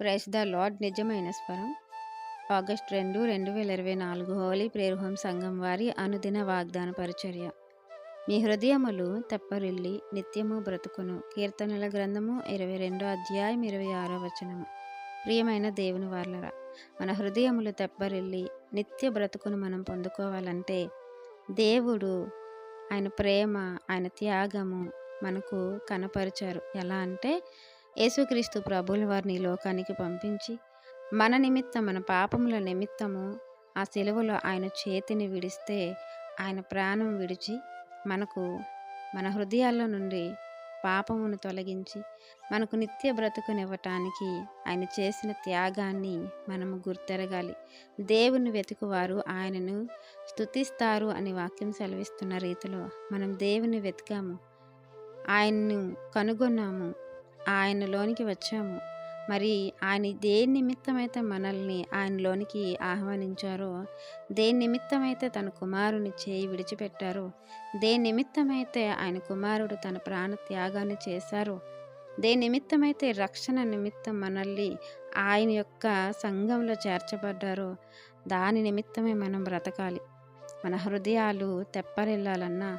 Price the lord నిజమైన స్వరం August రెండు రెండు వేల ఇరవై నాలుగు హోలీ ప్రేరుహం సంఘం వారి అనుదిన వాగ్దాన పరిచర్య. మీ హృదయములు తెప్పరిల్లి నిత్యము బ్రతుకును. కీర్తనల గ్రంథము ఇరవై రెండో అధ్యాయం ఇరవై ఆరో వచనము. ప్రియమైన దేవుని వార్లరా మన హృదయములు తెప్పరిల్లి నిత్య బ్రతుకును మనం పొందుకోవాలంటే దేవుడు ఆయన ప్రేమ ఆయన త్యాగము మనకు కనపరిచారు. ఎలా అంటే యేసుక్రీస్తు ప్రభువుల వారిని లోకానికి పంపించి మన నిమిత్తం మన పాపముల నిమిత్తము ఆ సెలవులో ఆయన చేతిని విడిస్తే ఆయన ప్రాణం విడిచి మనకు మన హృదయాల్లో నుండి పాపమును తొలగించి మనకు నిత్య బ్రతుకునివ్వటానికి ఆయన చేసిన త్యాగాన్ని మనము గుర్తెరగాలి. దేవుని వెతుకువారు ఆయనను స్తుతిస్తారు అని వాక్యం సెలవిస్తున్న రీతిలో మనం దేవుని వెతికాము. ఆయన్ను కనుగొన్నాము. ఆయనలోనికి వచ్చాము. మరి ఆయన దేని నిమిత్తమైతే మనల్ని ఆయనలోనికి ఆహ్వానించారో దేని నిమిత్తమైతే తన కుమారుని చేయి విడిచిపెట్టారో దేని నిమిత్తమైతే ఆయన కుమారుడు తన ప్రాణ త్యాగాన్ని చేశారో దేని నిమిత్తమైతే రక్షణ నిమిత్తం మనల్ని ఆయన యొక్క సంఘంలో చేర్చబడ్డారో దాని నిమిత్తమే మనం బ్రతకాలి. మన హృదయాలు తెప్పరిల్లాలన్నా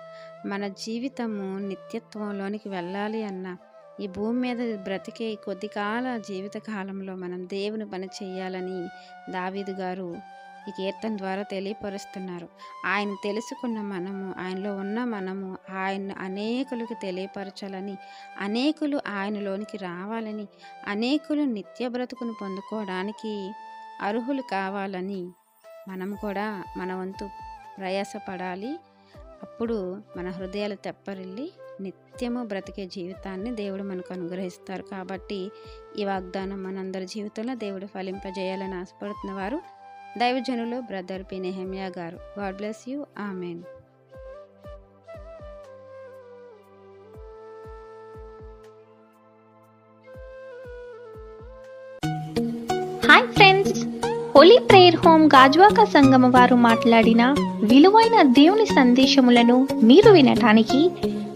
మన జీవితము నిత్యత్వంలోనికి వెళ్ళాలి అన్నా ఈ భూమి మీద బ్రతికే కొద్ది కాల జీవిత కాలంలో మనం దేవుని పని చేయాలని దావీదు గారు ఈ కీర్తన ద్వారా తెలియపరుస్తున్నారు. ఆయన తెలుసుకున్న మనము ఆయనలో ఉన్న మనము ఆయన అనేకులకు తెలియపరచాలని అనేకులు ఆయనలోనికి రావాలని అనేకులు నిత్య బ్రతుకును పొందుకోవడానికి అర్హులు కావాలని మనం కూడా మన వంతు ప్రయాసపడాలి. అప్పుడు మన హృదయాలు తెప్పరిల్లి నిత్యము బ్రతికే జీవితాన్ని దేవుడు మనకు అనుగ్రహిస్తారు. కాబట్టి ఈ వాగ్దానం మనందరి జీవితంలో దేవుడు ఫలింపజేయాలని ఆశపడుతున్న వారు దైవజనులు బ్రదర్ పి. నెహమ్యా గారు. God bless you. Amen. Hi friends. Holy prayer home Gajuwaka సంగమ వారు మాట్లాడిన విలువైన దేవుని సందేశములను మీరు వినటానికి